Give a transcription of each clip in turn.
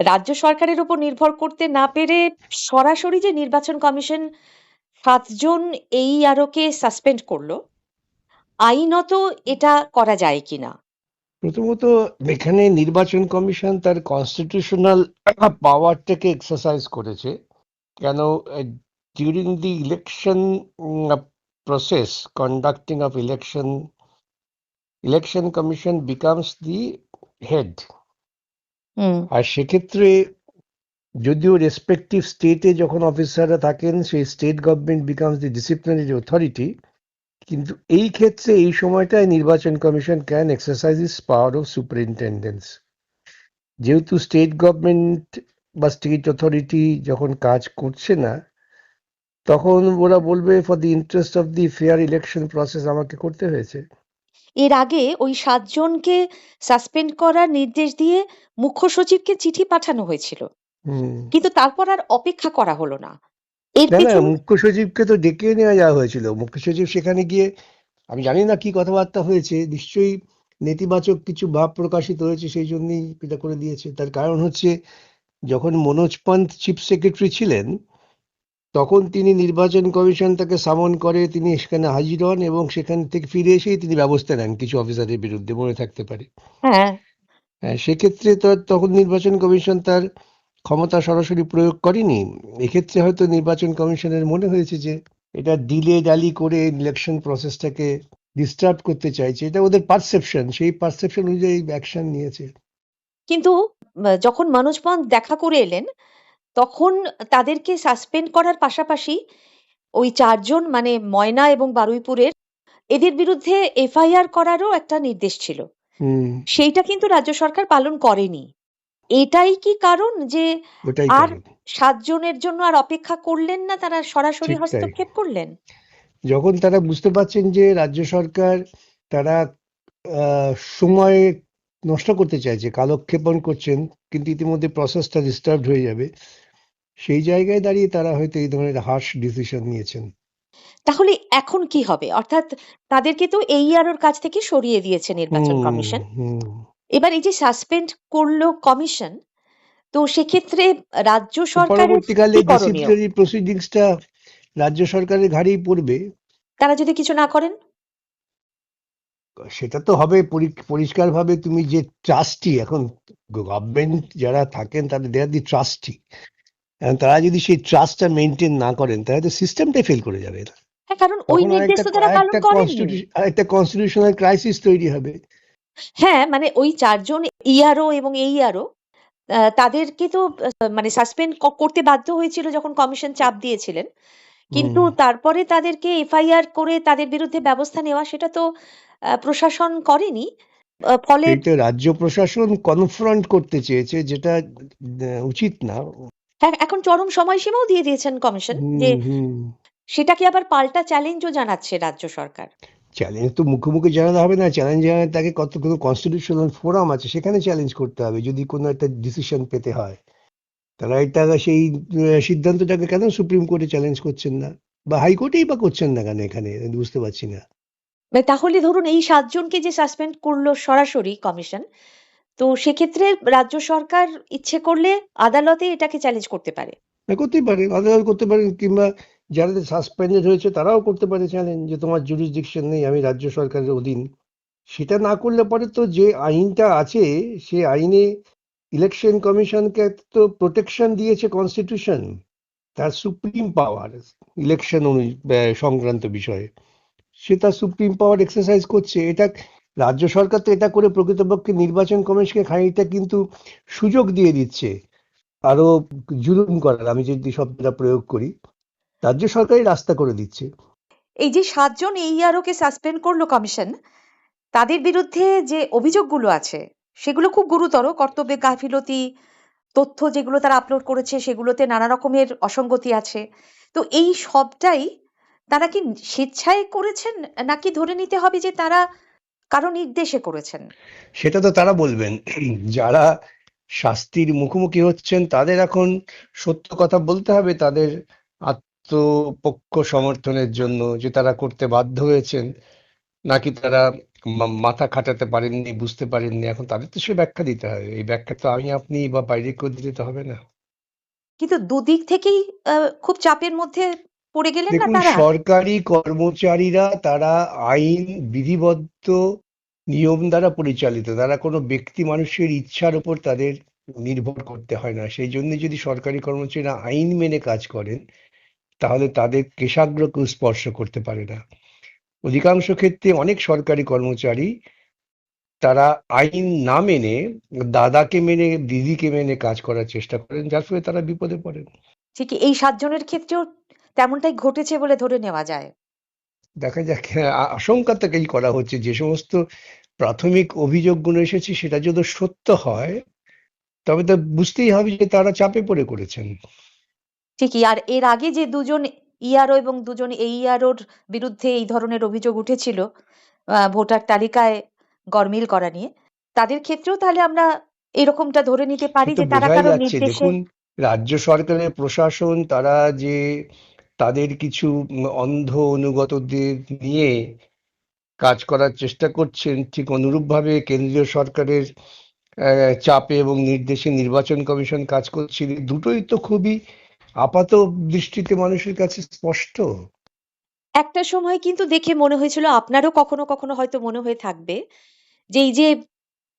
রাজ্য সরকারের উপর নির্ভর করতে না পেরে সরাসরি যে নির্বাচন কমিশন সাতজন এই আরোকে সাসপেন্ড করল, আইনত এটা করা যায় কিনা? প্রথমত এখানে নির্বাচন কমিশন তার কনস্টিটিউশনাল পাওয়ারটাকে এক্সারসাইজ করেছে, কেন during the election process conducting of election election commission becomes the head আর সেক্ষেত্রে যদিও রেসপেক্টিভ স্টেটে যখন অফিসাররা থাকেন, সেই state government becomes the disciplinary authority কিন্তু এই ক্ষেত্রে এই সময়টায় নির্বাচন commission can exercise its power of superintendence যেহেতু স্টেট গভর্নমেন্ট বা স্টেট অথরিটি যখন কাজ করছে না, তখন ওরা বলবে for the interest of the fair election process আমাকে করতে হয়েছে। এর আগে ওই সাতজনকে সাসপেন্ড করার নির্দেশ দিয়ে মুখ্য সচিবকে চিঠি পাঠানো হয়েছিল। কিন্তু তারপর আর অপেক্ষা করা হলো না। এর মুখ্য সচিবকে তো ডেকে নেওয়া যাওয়া হয়েছিল। মুখ্য সচিব সেখানে গিয়ে আমি জানি না কি কথাবার্তা হয়েছে নিশ্চয়ই নেতিবাচক কিছু ভাব প্রকাশিত হয়েছে সেই জন্যই এটা করে দিয়েছে। তার কারণ হচ্ছে যখন মনোজ পন্থ চিফ সেক্রেটারি ছিলেন তখন তিনি নির্বাচন কমিশন তাকে সামন করে তিনি সেখানে হাজির হন এবং সেখান থেকে ফিরে এসেই তিনি ব্যবস্থা নেন কিছু অফিসারের বিরুদ্ধে মনে থাকতে পারে। হ্যাঁ। হ্যাঁ, সেক্ষেত্রে তো তখন নির্বাচন কমিশন তার ক্ষমতা সরাসরি প্রয়োগ করেনি। এক্ষেত্রে হয়তো নির্বাচন কমিশনের মনে হয়েছে যে এটা ডিলে ডালি করে ইলেকশন প্রসেসটাকে ডিস্টার্ব করতে চাইছে। এটা ওদের পারসেপশন সেই পারসেপশন অনুযায়ী অ্যাকশন নিয়েছে। কিন্তু যখন মনোজ পন্থ দেখা করে এলেন তখন তাদেরকে সাসপেন্ড করার পাশাপাশি ওই চারজন মানে ময়না এবং বারুইপুরের এদের বিরুদ্ধে এফআইআর করারও একটা নির্দেশ ছিল। হুম। সেইটা কিন্তু রাজ্য সরকার পালন করেনি। এটাই কি কারণ যে আর সাতজনের জন্য আর অপেক্ষা করলেন না তারা সরাসরি হস্তক্ষেপ করলেন? যখন তারা বুঝতে পারছেন যে রাজ্য সরকার তারা সময় নষ্ট করতে চাইছে কালক্ষেপণ করছেন কিন্তু ইতিমধ্যে প্রসেসটা ডিস্টার্ব হয়ে যাবে। সেই জায়গায় দাঁড়িয়ে তারা হয়তো এই ধরনের হার্শ ডিসিশন নিয়েছেন। তাহলে এখন কি হবে? অর্থাৎ তাদেরকে তো এইআরওর কাছ থেকে সরিয়ে দিয়েছে নির্বাচন কমিশন। এবার এই যে সাসপেন্ড করল কমিশন তো সেক্ষেত্রে রাজ্য সরকারের পরবর্তীকালে ডিসিপ্লিনারি প্রসিডিংসটা রাজ্য সরকারের ঘাড়েই পড়বে। তারা যদি কিছু না করেন? সেটা তো হবে পরিষ্কার ভাবে তুমি যে ট্রাস্টি এখন গভর্নমেন্ট যারা থাকেন তাদের দেয়ার দি ট্রাস্টি তারা যদি সেই ট্রাস্টটা মেনটেন না করেন তাহলে তো সিস্টেমটাই ফেল করে যাবে হ্যাঁ কারণ ওই নির্দেশ তো তারা পালন করেননি। কনস্টিটিউশন কনস্টিটিউশনাল ক্রাইসিস তৈরি হবে। হ্যাঁ মানে ওই চারজন ইআরও এবং এইআরও তাদেরকে তো মানে সাসপেন্ড করতে বাধ্য হয়েছিল যখন কমিশন চাপ দিয়েছিলেন। কিন্তু তারপরে তাদেরকে এফআইআর করে তাদের বিরুদ্ধে ব্যবস্থা নেওয়া সেটা তো প্রশাসন করেনি। ফলে রাজ্য প্রশাসন কনফ্রন্ট করতে চেয়েছে যেটা উচিত না। এখন চরম সময়সীমাও দিয়ে দিয়েছেন কমিশন যে সেটাকে আবার পাল্টা চ্যালেঞ্জও জানাচ্ছে রাজ্য সরকার। চ্যালেঞ্জ তো মুখে মুখে জানাতে হবে না চ্যালেঞ্জ জানাতে তাকে কত কোনো কনস্টিটিউশনাল ফোরাম আছে সেখানে চ্যালেঞ্জ করতে হবে যদি কোনো একটা ডিসিশন পেতে হয়। তারা এটা সেই সিদ্ধান্তটাকে কেন সুপ্রিম কোর্টে চ্যালেঞ্জ করছেন না? বা হাইকোর্টেই বা করছেন না কেন এখানে? বুঝতে পারছি না। মানে তাহলে ধরুন এই সাতজনকে যে সাসপেন্ড করল সরাসরি কমিশন তো সেক্ষেত্রে রাজ্য সরকার ইচ্ছে করলে আদালতে এটাকে চ্যালেঞ্জ করতে পারে। করতেই পারে, আদালত করতে পারে কিংবা যারা সাসপেন্ডেড হয়েছে তারাও করতে পারে চ্যালেঞ্জ যে তোমার জুরিসডিকশন নেই, আমি রাজ্য সরকারের অধীন। সেটা না করলে পরে তো যে আইনটা আছে, সে আইনে ইলেকশন কমিশনকে তো প্রোটেকশন দিয়েছে কনস্টিটিউশন তার সুপ্রিম পাওয়ার ইলেকশন সংক্রান্ত বিষয়ে। সে তার সুপ্রিম পাওয়ার এক্সারসাইজ করছে। এটা রাজ্য সরকার তো এটা করে প্রকৃতপক্ষে নির্বাচন কমিশনকে খানিকটা কিন্তু সুযোগ দিয়ে দিচ্ছে আরও জুলুম করার, আমি যদি শব্দটা প্রয়োগ করি, রাজ্য সরকারই রাস্তা করে দিচ্ছে। এই যে সাতজন এইআরও কে সাসপেন্ড করল কমিশন, তাদের বিরুদ্ধে যে অভিযোগগুলো আছে, সেগুলো খুব গুরুতর, কর্তব্যে গাফিলতি, তথ্য যেগুলো তারা আপলোড করেছে, সেগুলোতে নানা রকমের অসঙ্গতি আছে। তো এই সবটাই তারা কি স্বেচ্ছায় করেছেন, নাকি ধরে নিতে হবে যে তারা কারও নির্দেশে করেছেন। সেটা তো তারা বলবেন। যারা শাস্তির মুখোমুখি হচ্ছেন তাদের এখন সত্য কথা বলতে হবে। তাদের আত্মপক্ষ সমর্থনের জন্য যে তারা করতে বাধ্য হয়েছেন নাকি তারা মাথা খাটাতে পারেননি বুঝতে পারেননি। এখন তাদের তো সে ব্যাখ্যা দিতে হবে। এই ব্যাখ্যা তো আমি আপনি বা বাইরে কেউ দিলে তো হবে না। কিন্তু দুদিক থেকেই খুব চাপের মধ্যে পড়ে গেলেন না তারা সরকারি কর্মচারীরা তারা আইন বিধিবদ্ধ নিয়ম দ্বারা পরিচালিত তারা কোনো ব্যক্তি মানুষের ইচ্ছার উপর তাদের নির্ভর করতে হয় না। সেই জন্য যদি সরকারি কর্মচারীরা আইন মেনে কাজ করেন তাহলে তাদের কেশাগ্র কেউ স্পর্শ করতে পারে না। অধিকাংশ ক্ষেত্রে অনেক সরকারি কর্মচারী তারা আইন না মেনে দাদাকে মেনে দিদিকে মেনে কাজ করার চেষ্টা করেন যার ফলে তারা বিপদে পড়েন। ঠিকই এই সাতজনের ক্ষেত্রেও তেমনটাই ঘটেছে বলে ধরে নেওয়া যায়। দেখা যাক আশঙ্কা থেকেই করা হচ্ছে যে সমস্ত প্রাথমিক অভিযোগগুলো এসেছে সেটা যদি সত্য হয় তবে তো বুঝতেই হবে যে তারা চাপে পড়ে করেছেন। ঠিকই আর এর আগে যে দুজন ইআরও এবং দুজন এইআরওর বিরুদ্ধে এই ধরনের অভিযোগ উঠেছিল ভোটার তালিকায় গরমিল করা নিয়ে তাদের ক্ষেত্রেও তাহলে আমরা এরকমটা ধরে নিতে পারি যে তারা কারও নির্দেশে দেখুন রাজ্য সরকারের প্রশাসন তারা যে তাদের কিছু অন্ধ অনুগতদের নিয়ে কাজ করার চেষ্টা করছেন। ঠিক অনুরূপভাবে কেন্দ্রীয় সরকারের চাপে এবং নির্দেশে নির্বাচন কমিশন কাজ করছে। দুটোই তো খুবই আপাত দৃষ্টিতে মানুষের কাছে স্পষ্ট। একটা সময় কিন্তু দেখে মনে হয়েছিল, আপনারও কখনো কখনো হয়তো মনে হয়ে থাকবে, যে এই যে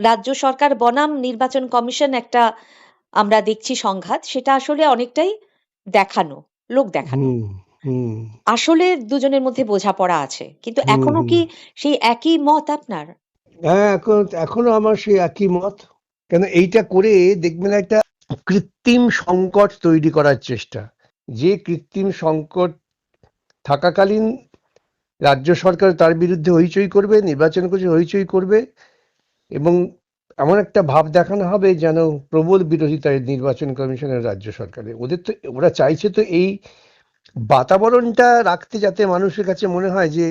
রাজ্য সরকার বনাম নির্বাচন কমিশন একটা আমরা দেখছি সংঘাত, সেটা আসলে অনেকটাই দেখানো। লোক দেখানো। আসলে দুজনের মধ্যে বোঝাপড়া আছে কিন্তু এখনও কি সেই একই মত আপনার? হ্যাঁ এখন এখনও আমার সেই একই মত। কেন এইটা করে দেখবেন একটা কৃত্রিম সংকট তৈরি করার চেষ্টা। যে কৃত্রিম সংকট থাকাকালীন রাজ্য সরকার তার বিরুদ্ধে হইচই করবে নির্বাচন করছে হইচই করবে এবং এমন একটা ভাব দেখানো হবে যেন প্রবল বিরোধিতা নির্বাচন কমিশনের রাজ্য সরকারের। ওদের তো ওরা চাইছে তো এই বাতাবরণটা রাখতে যাতে মানুষের কাছে মনে হয় যে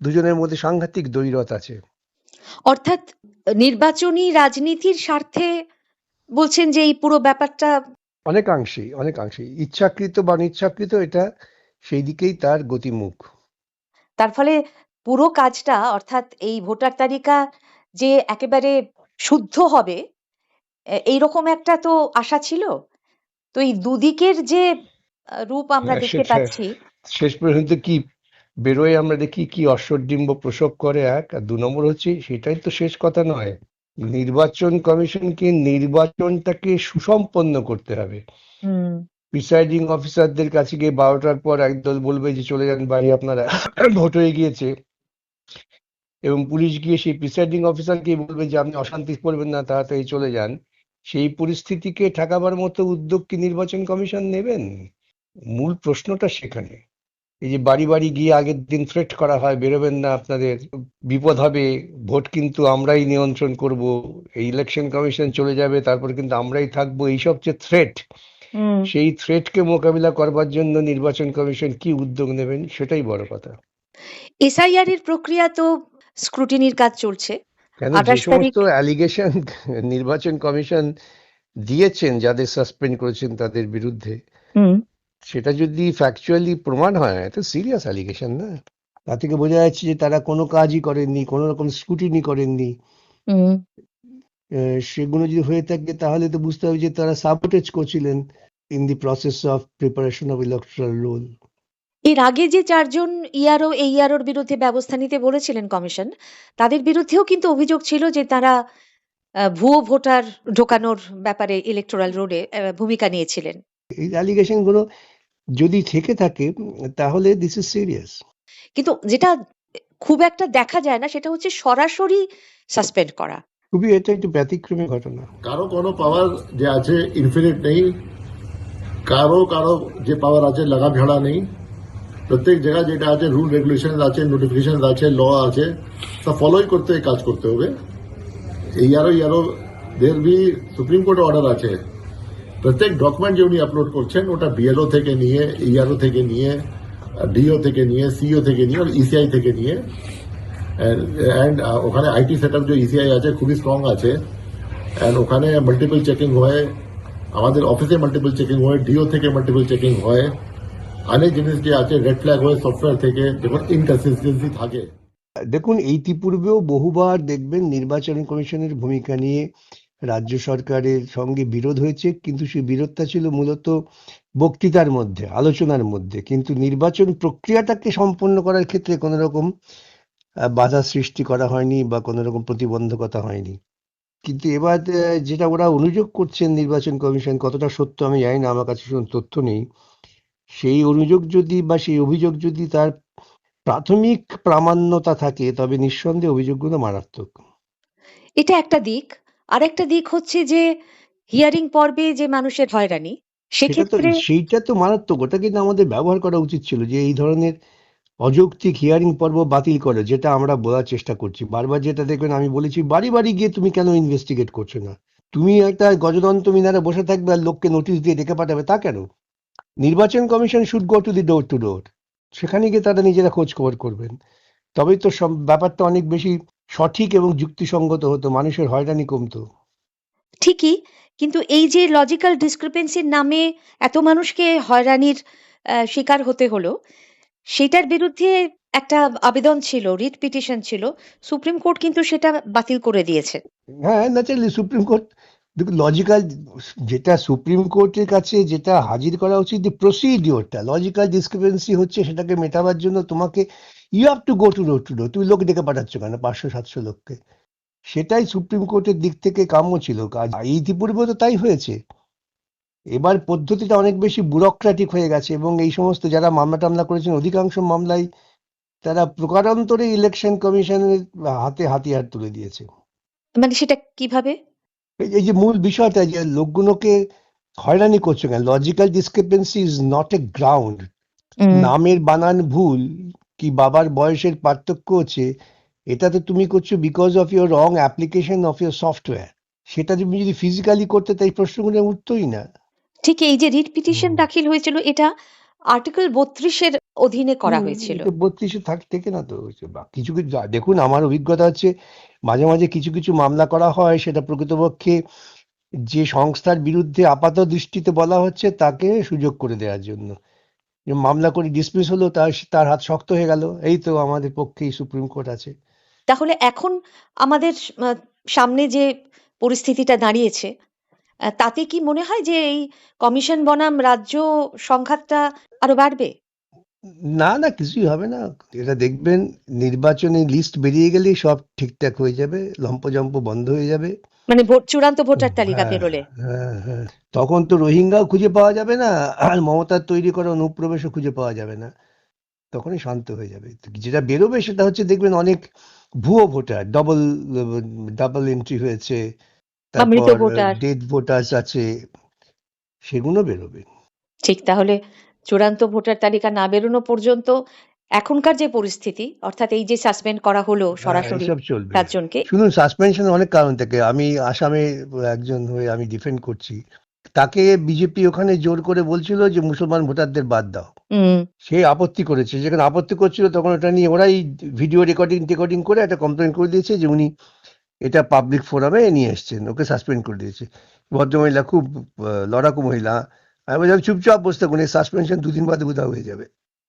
দুজনের মধ্যে সাংঘাতিক দ্বৈরথ আছে। অর্থাৎ নির্বাচনী রাজনীতির স্বার্থে বলছেন যে এই পুরো ব্যাপারটা অনেকাংশেই অনেকাংশেই। ইচ্ছাকৃত বা অনিচ্ছাকৃত এটা সেই দিকেই তার গতিমুখ। তার ফলে পুরো কাজটা অর্থাৎ এই ভোটার তালিকা যে একেবারে শুদ্ধ হবে? এইরকম একটা তো আশা ছিল? তো এই দুদিকের যে রূপ আমরা হ্যাঁ, দেখতে পাচ্ছি শেষ পর্যন্ত কি বেরোয় আমরা দেখি কি অশ্বডিম্ব প্রসব করে এক আর দু নম্বর হচ্ছে সেটাই তো শেষ কথা নয়। নির্বাচন কমিশনকে নির্বাচনটাকে সুসম্পন্ন করতে হবে। প্রিসাইডিং অফিসারদের কাছে গিয়ে বারোটার পর একদল বলবে যে চলে যান বাড়ি আপনারা। ভোট হয়ে গিয়েছে। এবং পুলিশ গিয়ে সেই প্রিসাইডিং অফিসারকে বলবে যে আপনি অশান্তি করবেন না তাড়াতাড়ি চলে যান। সেই পরিস্থিতিকে ঠেকাবার মতো উদ্যোগ কি নির্বাচন কমিশন নেবেন? মূল প্রশ্নটা সেখানে। এই যে বাড়ি বাড়ি গিয়ে আগের দিন থ্রেট করা হয় বেরোবেন না আপনাদের বিপদ হবে ভোট কিন্তু আমরাই নিয়ন্ত্রণ করব এই ইলেকশন কমিশন চলে যাবে তারপর কিন্তু আমরাই থাকব এইসব যে থ্রেট সেই থ্রেটকে মোকাবিলা করবার জন্য নির্বাচন কমিশন কি উদ্যোগ নেবেন সেটাই বড় কথা। এসআইআর এর প্রক্রিয়া তো স্ক্রুটিনির কাজ চলছে। আঠাশ তারিখ অ্যালিগেশন নির্বাচন কমিশন দিয়েছেন যাদের সাসপেন্ড করেছেন তাদের বিরুদ্ধে সেটা যদি ফ্যাকচুয়ালি প্রমাণ হয় তো সিরিয়াস অ্যালিগেশন না? তা থেকে বোঝা যাচ্ছে যে তারা কোনো কাজই করেননি কোনো রকম স্কুটিনি করেননি। সেগুলো যদি হয়ে থাকে তাহলে তো বুঝতে হবে যে তারা সাবোটেজ করছিলেন in the process of preparation of electoral roll এর আগে যে চারজন ইআরও এইআরওর বিরুদ্ধে ব্যবস্থা নিতে বলেছিলেন কমিশন তাদের বিরুদ্ধেও কিন্তু অভিযোগ ছিল যে তারা ভুয়ো ভোটার ঢোকানোর ব্যাপারে ইলেকটোরাল রোডে ভূমিকা নিয়েছিলেন। এই অ্যালিগেশনগুলো যদি থেকে থাকে তাহলে দিস ইজ সিরিয়াস কিন্তু যেটা খুব একটা দেখা যায় না সেটা হচ্ছে সরাসরি সাসপেন্ড করা। খুবই এটা একটু ব্যতিক্রমী ঘটনা। কারও কোনো পাওয়ার যে আছে ইনফিনিট নেই কারও কারও যে পাওয়ার আছে লাগাম ঝাড়া নেই প্রত্যেক জায়গায় যেটা আছে রুল রেগুলেশন আছে নোটিফিকেশন আছে ল আছে, সব ফলোই করতে কাজ করতে হবে। এই আরও ইয়ারও দের বি সুপ্রিম কোর্ট অর্ডার আছে। প্রত্যেক ডকুমেন্ট যে উনি আপলোড করছেন, ওটা বিএলও থেকে নিয়ে ইআরও থেকে নিয়ে ডিও থেকে নিয়ে সিও থেকে নিয়ে ইসিআই থেকে নিয়ে। অ্যান্ড ওখানে আইটি সেট আপ যে ইসিআই আছে, খুবই স্ট্রং আছে। অ্যান্ড ওখানে মাল্টিপল চেকিং হয়। আমাদের অফিসে মাল্টিপল চেকিং হয় ডিও থেকে মাল্টিপল চেকিং হয়। অনেক জিনিস যে আছে? রেড ফ্ল্যাগ হয় সফটওয়্যার থেকে ইনকনসিস্টেন্সি থাকে। দেখুন ইতিপূর্বেও বহুবার দেখবেন নির্বাচন কমিশনের ভূমিকা নিয়ে রাজ্য সরকারের সঙ্গে বিরোধ হয়েছে, কিন্তু সেই বিরোধটা ছিল মূলত বক্তৃতার মধ্যে, আলোচনার মধ্যে। কিন্তু নির্বাচন প্রক্রিয়াটাকে সম্পন্ন করার ক্ষেত্রে কোনো রকম বাধা সৃষ্টি করা হয়নি বা কোনো রকম প্রতিবন্ধকতা হয়নি। কিন্তু এবার যেটা ওরা অনুযোগ করছেন নির্বাচন কমিশন কতটা সত্য আমি জানি না, আমার কাছে তথ্য নেই। সেই অনুযোগ যদি বা সেই অভিযোগ যদি তার প্রাথমিক প্রামাণ্যতা থাকে তবে নিঃসন্দেহে অভিযোগগুলো মারাত্মক। এটা একটা দিক। আর একটা দিক হচ্ছে যে হিয়ারিং পর্বে যে মানুষের হয়রানি সেক্ষেত্রে সেইটা তো মারাত্মক। ওটা কিন্তু আমাদের ব্যবহার করা উচিত ছিল যে এই ধরনের অযৌক্তিক হিয়ারিং পর্ব বাতিল করে যেটা আমরা বলার চেষ্টা করছি। বারবার যেটা দেখবেন আমি বলেছি বাড়ি বাড়ি গিয়ে তুমি কেন ইনভেস্টিগেট করছ না? তুমি একটা গজদন্ত মিনারে বসে থাকবে আর লোককে নোটিশ দিয়ে ডেকে পাঠাবে তা কেন? নির্বাচন commission should go to the door to door সেখানে গিয়ে তারা নিজেরা খোঁজ খবর করবেন। তবেই তো সব ব্যাপারটা অনেক বেশি সঠিক এবং যুক্তিসঙ্গত হতো মানুষের হয়রানি কমতো। ঠিকই কিন্তু এই যে লজিক্যাল ডিসক্রিপেন্সির নামে এত মানুষকে হয়রানির শিকার হতে হলো সেটার বিরুদ্ধে একটা আবেদন ছিল রিট পিটিশন ছিল সুপ্রিম কোর্ট কিন্তু সেটা বাতিল করে দিয়েছে। হ্যাঁ ন্যাচারালি সুপ্রিম কোর্ট লজিক্যাল যেটা সুপ্রিম কোর্টের কাছে যেটা হাজির করা উচিত প্রসিডিওরটা লজিক্যাল ডিসক্রিপেন্সি হচ্ছে সেটাকে মেটাবার জন্য তোমাকে you have to go to door to door তুমি লোক ডেকে পাঠাচ্ছ কেন? পাঁচশো, সাতশো লোককে। সেটাই সুপ্রিম কোর্টের দিক থেকে কাম্য ছিল। কাজ ইতিপূর্বে তো তাই হয়েছে। এবার পদ্ধতিটা অনেক বেশি ব্যুরোক্রেটিক হয়ে গেছে এবং এই সমস্ত যারা মামলা টামলা করেছেন, অধিকাংশ মামলায় তারা প্রকারান্তরে ইলেকশন কমিশনের হাতে হাতিয়ার তুলে দিয়েছে। মানে সেটা কীভাবে? এই- যে মূল বিষয়টা যে লোকগুলোকে হয়রানি করছ কেন? Logical discrepancy is not a ground নামের বানান ভুল কি বাবার বয়সের পার্থক্য হচ্ছে এটা তো তুমি করছ because of your wrong application of your software সেটা তুমি যদি ফিজিক্যালি করতে তাই প্রশ্নগুলো উঠতোই না। ঠিক এই যে রিট পিটিশন দাখিল হয়েছিল এটা আর্টিকেল বত্রিশের অধীনে করা হয়েছিল। বত্রিশে থাক থেকে না তো বা কিছু কিছু দেখুন আমার অভিজ্ঞতা হচ্ছে মাঝে মাঝে কিছু কিছু মামলা করা হয় সেটা প্রকৃতপক্ষে যে সংস্থার বিরুদ্ধে আপাত দৃষ্টিতে বলা হচ্ছে তাকে সুযোগ করে দেওয়ার জন্য। মামলা করে ডিসমিস হলো তার তার হাত শক্ত হয়ে গেল এই তো আমাদের পক্ষেই সুপ্রিম কোর্ট আছে। তাহলে এখন আমাদের সামনে যে পরিস্থিতিটা দাঁড়িয়েছে তাতে কি মনে হয় যে এই কমিশন বনাম রাজ্য সংঘাতটা আরও বাড়বে? না না কিছুই হবে না। এটা দেখবেন নির্বাচনে লিস্ট বেরিয়ে গেলেই সব ঠিকঠাক হয়ে যাবে লম্পজম্প বন্ধ হয়ে যাবে। মানে ভোট চূড়ান্ত ভোটার তালিকা হ্যাঁ, বেরোলে হ্যাঁ হ্যাঁ। তখন তো রোহিঙ্গাও খুঁজে পাওয়া যাবে না আর মমতার তৈরি করা অনুপ্রবেশও খুঁজে পাওয়া যাবে না। তখনই শান্ত হয়ে যাবে। যেটা বেরোবে সেটা হচ্ছে দেখবেন অনেক ভুয়ো ভোটার ডবল ডাবল এন্ট্রি হয়েছে তারপর ডেড ভোটার্স আছে সেগুলো বেরোবে। ঠিক তাহলে চূড়ান্ত ভোটার তালিকা না বেরোনো পর্যন্ত এখনকার যে পরিস্থিতি অর্থাৎ এই যে সাসপেন্ড করা হলো হ্যাঁ সরাসরি পাঁচজনকে শুনুন সাসপেনশন অনেক কারণ থেকে। আমি আসামে একজন হয়ে আমি ডিফেন্ড করছি। তাকে বিজেপি ওখানে জোর করে বলছিল যে মুসলমান ভোটারদের বাদ দাও। সে আপত্তি করেছে। যেখানে আপত্তি করছিল তখন ওটা নিয়ে ওরাই ভিডিও রেকর্ডিং রেকর্ডিং করে একটা কমপ্লেন করে দিয়েছে যে উনি এটা পাবলিক ফোরামে নিয়ে এসছেন ওকে সাসপেন্ড করে দিয়েছে। ভদ্রমহিলা খুব লড়াকু মহিলা। আমি বললাম চুপচাপ বসে থাকুন এই সাসপেনশন দুদিন বাদে বোধহয় হয়ে যাবে।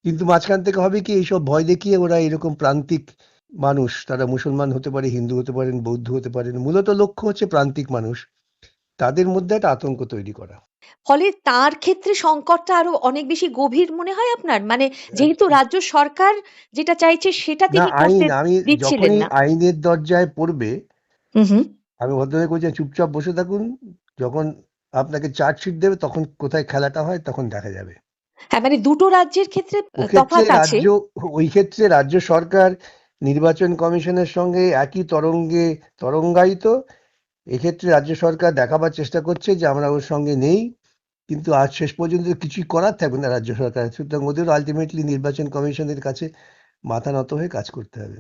কিন্তু মাঝখান থেকে হবে কি এইসব ভয় দেখিয়ে ওরা এরকম প্রান্তিক মানুষ তারা মুসলমান হতে পারে হিন্দু হতে পারেন বৌদ্ধ হতে পারেন মূলত লক্ষ্য হচ্ছে প্রান্তিক মানুষ তাদের মধ্যে একটা আতঙ্ক তৈরি করা। ফলে তার ক্ষেত্রে সংকটটা আরও অনেক বেশি গভীর মনে হয় আপনার? মানে যেহেতু রাজ্য সরকার যেটা চাইছে সেটা তিনি আইন করতে আমি দিচ্ছিলেন না। আইনের দরজায় পড়বে হুম হুম আমি ভদ্রভাবে বলছি চুপচাপ বসে থাকুন। যখন আপনাকে চার্জশিট দেবে তখন কোথায় খেলাটা হয় তখন দেখা যাবে। হ্যাঁ মানে দুটো রাজ্যের ক্ষেত্রে ক্ষেত্রে তফাৎ আছে। রাজ্য ওই ক্ষেত্রে রাজ্য সরকার নির্বাচন কমিশনের সঙ্গে একই তরঙ্গে তরঙ্গায়িত। এক্ষেত্রে রাজ্য সরকার দেখাবার চেষ্টা করছে যে আমরা ওর সঙ্গে নেই। কিন্তু আজ শেষ পর্যন্ত কিছুই করার থাকবে না রাজ্য সরকার সুতরাং ওদের আলটিমেটলি নির্বাচন কমিশনের কাছে মাথা নত হয়ে কাজ করতে হবে।